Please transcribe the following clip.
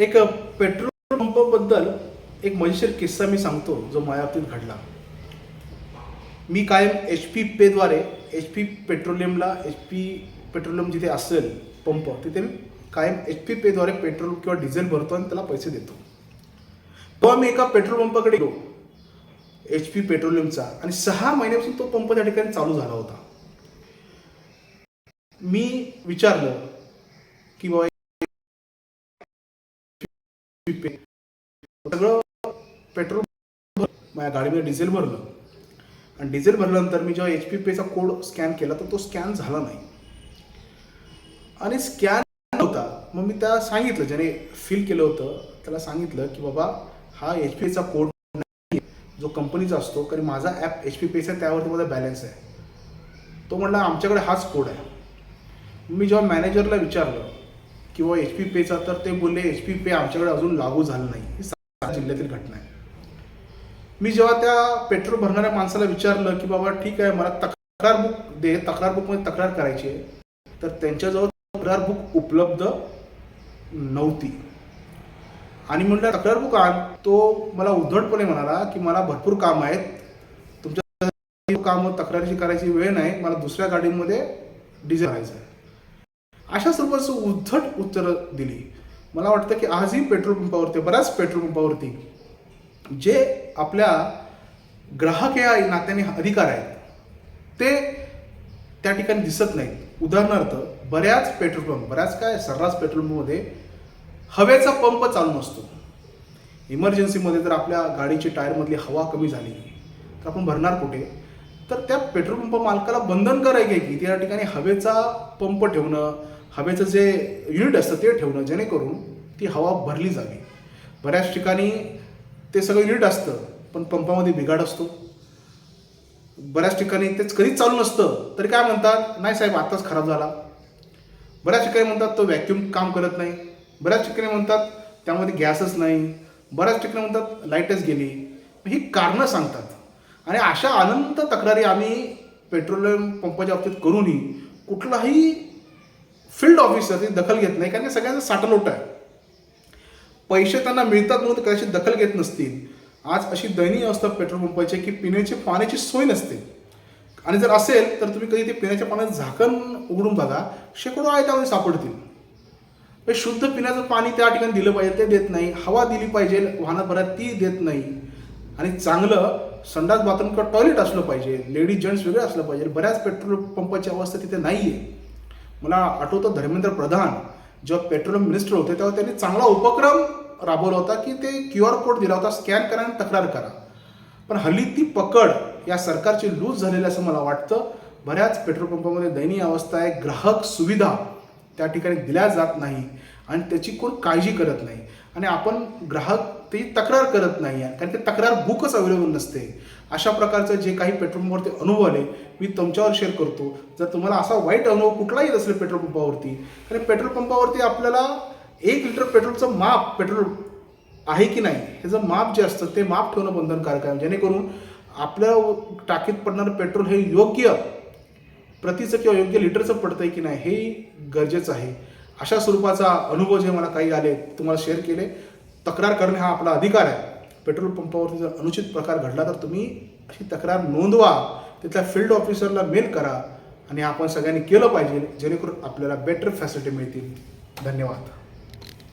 एक पेट्रोल पंपाबद्दल एक मजेशीर किस्सा मी सांगतो जो माझ्या बाबतीत घडला. मी कायम एच पी पेद्वारे एच पी पेट्रोलियमला एच पी पेट्रोलियम जिथे असेल पंप तिथे मी कायम एच पी पेद्वारे पेट्रोल किंवा डिझेल भरतो आणि त्याला पैसे देतो. तेव्हा मी एका पेट्रोल पंपाकडे गेलो एच पी पेट्रोलियमचा आणि सहा महिन्यापासून तो पंप त्या ठिकाणी चालू झाला होता. मी विचारलं की बाबा सगळं पेट्रोल भर- माझ्या गाडीमध्ये डिझेल भरलं. आणि डिझेल भरल्यानंतर मी जेव्हा एच पी पेचा कोड स्कॅन केला तर तो स्कॅन झाला नाही. आणि स्कॅन होता मग मी त्या सांगितलं ज्याने फील केलं होतं त्याला सांगितलं की बाबा हा एच पी पेचा कोड जो कंपनीचा असतो कारण माझा ॲप एच पी पेचा त्यावरती माझा बॅलन्स आहे. तो म्हणला आमच्याकडे हाच कोड आहे. मी जेव्हा मॅनेजरला विचारलं किंवा एच पी पेचा तर ते बोलले एच पी पे आमच्याकडे अजून लागू झालं नाही. ही जिल्ह्यातील घटना आहे. मी जेव्हा त्या पेट्रोल भरणाऱ्या माणसाला विचारलं की बाबा ठीक आहे मला तक्रार बुक दे तक्रार बुकमध्ये तक्रार करायची आहे तर त्यांच्याजवळ तक्रार बुक उपलब्ध नव्हती. आणि म्हटलं तक्रार बुक आण. तो मला उद्धटपणे म्हणाला की मला भरपूर काम आहेत. तुमच्या काम तक्रारीची करायची वेळ नाही. मला दुसऱ्या गाडीमध्ये डिझेल करायचं आहे अशा स्वरूपाचं उद्धट उत्तरं दिली. मला वाटतं की आजही पेट्रोल पंपावरती बऱ्याच पेट्रोल पंपावरती जे आपल्या ग्राहक या नात्याने अधिकार आहेत ते त्या ठिकाणी दिसत नाहीत. उदाहरणार्थ बऱ्याच पेट्रोल पंप बऱ्याच काय सर्रास पेट्रोल पंपमध्ये हवेचा पंप चालू नसतो. इमर्जन्सीमध्ये जर आपल्या गाडीची टायरमधली हवा कमी झाली तर आपण भरणार कुठे? तर त्या पेट्रोल पंप मालकाला बंधनकारक आहे की त्या ठिकाणी हवेचा पंप ठेवणं हवेचं जे युनिट असतं ते ठेवणं जेणेकरून ती हवा भरली जावी. बऱ्याच ठिकाणी ते सगळं युनिट असतं पण पंपामध्ये बिघाड असतो. बऱ्याच ठिकाणी तेच कधीच चालू नसतं तरी काय म्हणतात नाही साहेब आत्ताच खराब झाला. बऱ्याच ठिकाणी म्हणतात तो व्हॅक्यूम काम करत नाही. बऱ्याच ठिकाणी म्हणतात त्यामध्ये गॅसच नाही. बऱ्याच ठिकाणी म्हणतात लाईटच गेली. ही कारणं सांगतात. आणि अशा अनंत तक्रारी आम्ही पेट्रोलियम पंपाच्या बाबतीत करूनही कुठलाही फील्ड ऑफिसर ती दखल घेत नाही कारण सगळ्यांचा सगळ्यांचं साठलोट आहे. पैसे त्यांना मिळतात म्हणून ते कदाचित दखल घेत नसतील. आज अशी दयनीय अवस्था पेट्रोल पंपाची की पिण्याची पाण्याची सोय नसते. आणि जर असेल तर तुम्ही कधी ते पिण्याच्या पाण्यात झाकण उघडून बघा. शेकडो आयतामध्ये सापडतील. शुद्ध पिण्याचं पाणी त्या ठिकाणी दिलं पाहिजे ते देत नाही. हवा दिली पाहिजे वाहनाभरात ती देत नाही. आणि चांगलं संडास बाथरूम किंवा टॉयलेट असलं पाहिजे. लेडीज जेंट्स वेगळे असलं पाहिजे. बऱ्याच पेट्रोल पंपाची अवस्था तिथे नाही आहे मला आठवतं धर्मेंद्र प्रधान जेव्हा पेट्रोलियम मिनिस्टर होते तेव्हा त्यांनी चांगला उपक्रम राबवला होता की ते क्यू आर कोड दिला होता स्कॅन करा आणि तक्रार करा. पण हल्ली ती पकड या सरकारची लूज झालेली असं मला वाटतं. बऱ्याच पेट्रोल पंपामध्ये दयनीय अवस्था आहे ग्राहक सुविधा त्या ठिकाणी दिल्या जात नाही आणि त्याची कोण काळजी करत नाही. आणि आपण ग्राहक ती तक्रार करत नाही आहे. कारण की तक्रार बुकच अवेलेबल नसते. अशा प्रकारचं जे काही पेट्रोल पंपावरती अनुभव आले मी तुमच्यावर शेअर करतो. जर तुम्हाला असा वाईट अनुभव कुठलाही येत असेल पेट्रोल पंपावरती कारण पेट्रोल पंपावरती आपल्याला एक लिटर पेट्रोलचं माप पेट्रोल आहे की नाही ह्याचं माप जे असतं ते माप ठेवणं बंधनकारक आहे. जेणेकरून आपल्या टाकीत पडणारं पेट्रोल हे योग्य प्रतीचं किंवा योग्य लिटरचं पडतं आहे की नाही हे गरजेचं आहे. अशा स्वरूपाचा अनुभव जे मला काही आले तुम्हाला शेअर केले. तक्रार करणे हा आपला अधिकार आहे. पेट्रोल पंपावरती जर अनुचित प्रकार घडला तर तुम्ही अशी तक्रार नोंदवा. तिथल्या फील्ड ऑफिसरला मेल करा आणि आपण सगळ्यांनी केलं पाहिजे जेणेकरून आपल्याला बेटर फॅसिलिटी मिळतील. धन्यवाद.